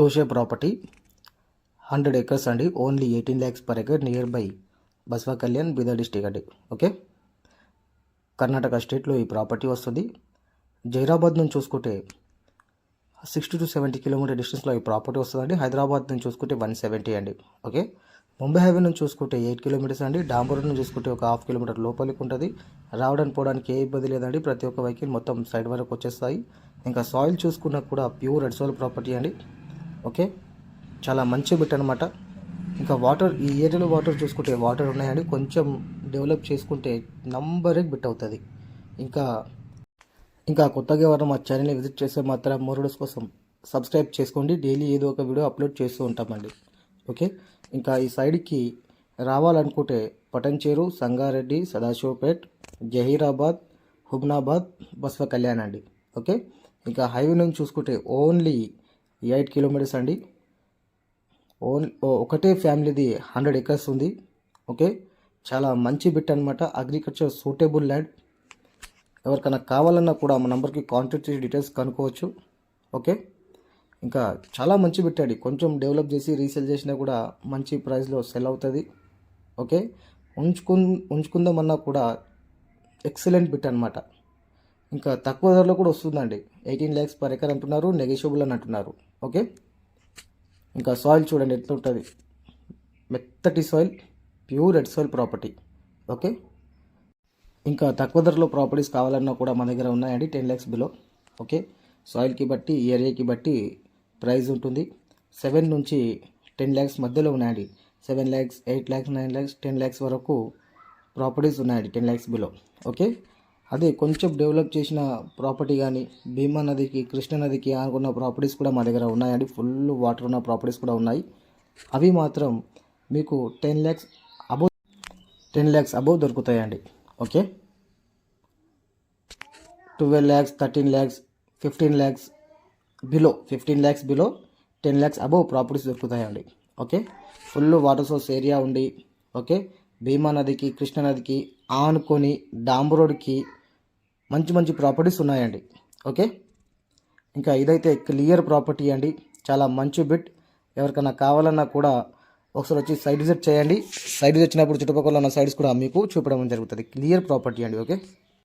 చూసే property. Hundred acres అండి. Only eighteen lakhs per acre near by Basava Kalyan Bidar district అండి. Okay? Karnataka స్టేట్లో ఈ ప్రాపర్టీ వస్తుంది. జైరాబాద్ నుంచి చూసుకుంటే సిక్స్టీ టు సెవెంటీ కిలోమీటర్ డిస్టెన్స్లో ఈ ప్రాపర్టీ వస్తుందండి. హైదరాబాద్ నుంచి చూసుకుంటే వన్ సెవెంటీ అండి. ఓకే? ముంబై హైవే నుంచి చూసుకుంటే ఎయిట్ కిలోమీటర్స్ అండి. డాంబర్ నుంచి చూసుకుంటే ఒక హాఫ్ కిలోమీటర్ లోపలికి ఉంటుంది. రావడానికి పోవడానికి ఏ ఇబ్బంది లేదండి. ప్రతి ఒక్క వెహికల్ మొత్తం సైడ్ వరకు వచ్చేస్తాయి. ఇంకా సాయిల్ చూసుకున్నా కూడా ప్యూర్ రెడ్ సాయిల్ ప్రాపర్టీ అండి. ఓకే? చాలా మంచి బిట్ అనమాట ఇంకా వాటర్ ఈ ఏరియాలో వాటర్ చూసుకుంటే వాటర్ ఉన్నాయండి. కొంచెం డెవలప్ చేసుకుంటే నంబర్ బిట్ అవుతుంది. ఇంకా ఇంకా కొత్తగా ఎవరైనా మా ఛానల్ని విజిట్ చేస్తే మాత్రం మోరడోస్ కోసం సబ్స్క్రైబ్ చేసుకోండి. డైలీ ఏదో ఒక వీడియో అప్లోడ్ చేస్తూ ఉంటామండి. ఓకే? ఇంకా ఈ సైడ్కి రావాలనుకుంటే పటంచేరు సంగారెడ్డి సదాశివపేట్ జహీరాబాద్ హుబ్నాబాద్ బస్వ కళ్యాణ్ అండి. ఓకే? ఇంకా హైవే నుంచి చూసుకుంటే ఓన్లీ ఎయిట్ కిలోమీటర్స్ అండి. ఓన్ ఒకటే ఫ్యామిలీది హండ్రెడ్ ఎకర్స్ ఉంది. ఓకే? చాలా మంచి బిట్ అనమాట అగ్రికల్చర్ సూటబుల్ ల్యాండ్. ఎవరికైనా కావాలన్నా కూడా మా నంబర్కి కాంటాక్ట్ చేసి డీటెయిల్స్ కనుక్కోవచ్చు. ఓకే? ఇంకా చాలా మంచి పెట్టాడు కొంచెం డెవలప్ చేసి రీసేల్ చేసినా కూడా మంచి ప్రైస్లో సెల్ అవుతుంది. ఓకే? ఉంచుకు ఉంచుకుందామన్నా కూడా ఎక్సలెంట్ బిట్ అనమాట ఇంకా తక్కువ ధరలో కూడా వస్తుందండి. ఎయిటీన్ ల్యాక్స్ పర్ ఎకర్ అంటున్నారు నెగిషియబుల్ అని అంటున్నారు. ఓకే ఇంకా సాయిల్ చూడండి ఎట్లా ఉంటుంది? మెత్తటి soil pure red soil property okay ఇంకా తక్కువ ధరలో ప్రాపర్టీస్ కావాలన్నా కూడా మన దగ్గర ఉన్నాయండి టెన్ ల్యాక్స్ బిలో ఓకే సాయిల్కి బట్టి ఏరియాకి బట్టి ప్రైస్ ఉంటుంది. సెవెన్ నుంచి టెన్ ల్యాక్స్ మధ్యలో ఉన్నాయండి. Seven lakhs eight lakhs nine lakhs ten lakhs వరకు ప్రాపర్టీస్ ఉన్నాయండి టెన్ ల్యాక్స్ బిలో ఓకే అదే కొంచెం డెవలప్ చేసిన ప్రాపర్టీ కానీ భీమా నదికి కృష్ణ నదికి అనుకున్న ప్రాపర్టీస్ కూడా మా దగ్గర ఉన్నాయండి. ఫుల్ వాటర్ ఉన్న ప్రాపర్టీస్ కూడా ఉన్నాయి. అవి మాత్రం మీకు ten lakhs above ten lakhs above దొరుకుతాయండి. Okay twelve lakhs thirteen lakhs fifteen lakhs below fifteen lakhs below ten lakhs above properties దొరుకుతాయండి. Okay full water source area ఉండి ఓకే భీమా నదికి కృష్ణానదికి ఆనుకొని డాంబు రోడ్కి మంచి మంచి ప్రాపర్టీస్ ఉన్నాయండి. ఓకే ఇంకా ఇదైతే క్లియర్ ప్రాపర్టీ అండి. చాలా మంచి బిట్ ఎవరికైనా కావాలన్నా కూడా ఒకసారి వచ్చి సైడ్ విజిట్ చేయండి. సైడ్ విజిట్ వచ్చినప్పుడు చుట్టుపక్కల ఉన్న సైడ్స్ కూడా మీకు చూపడం జరుగుతుంది. క్లియర్ ప్రాపర్టీ అండి ఓకే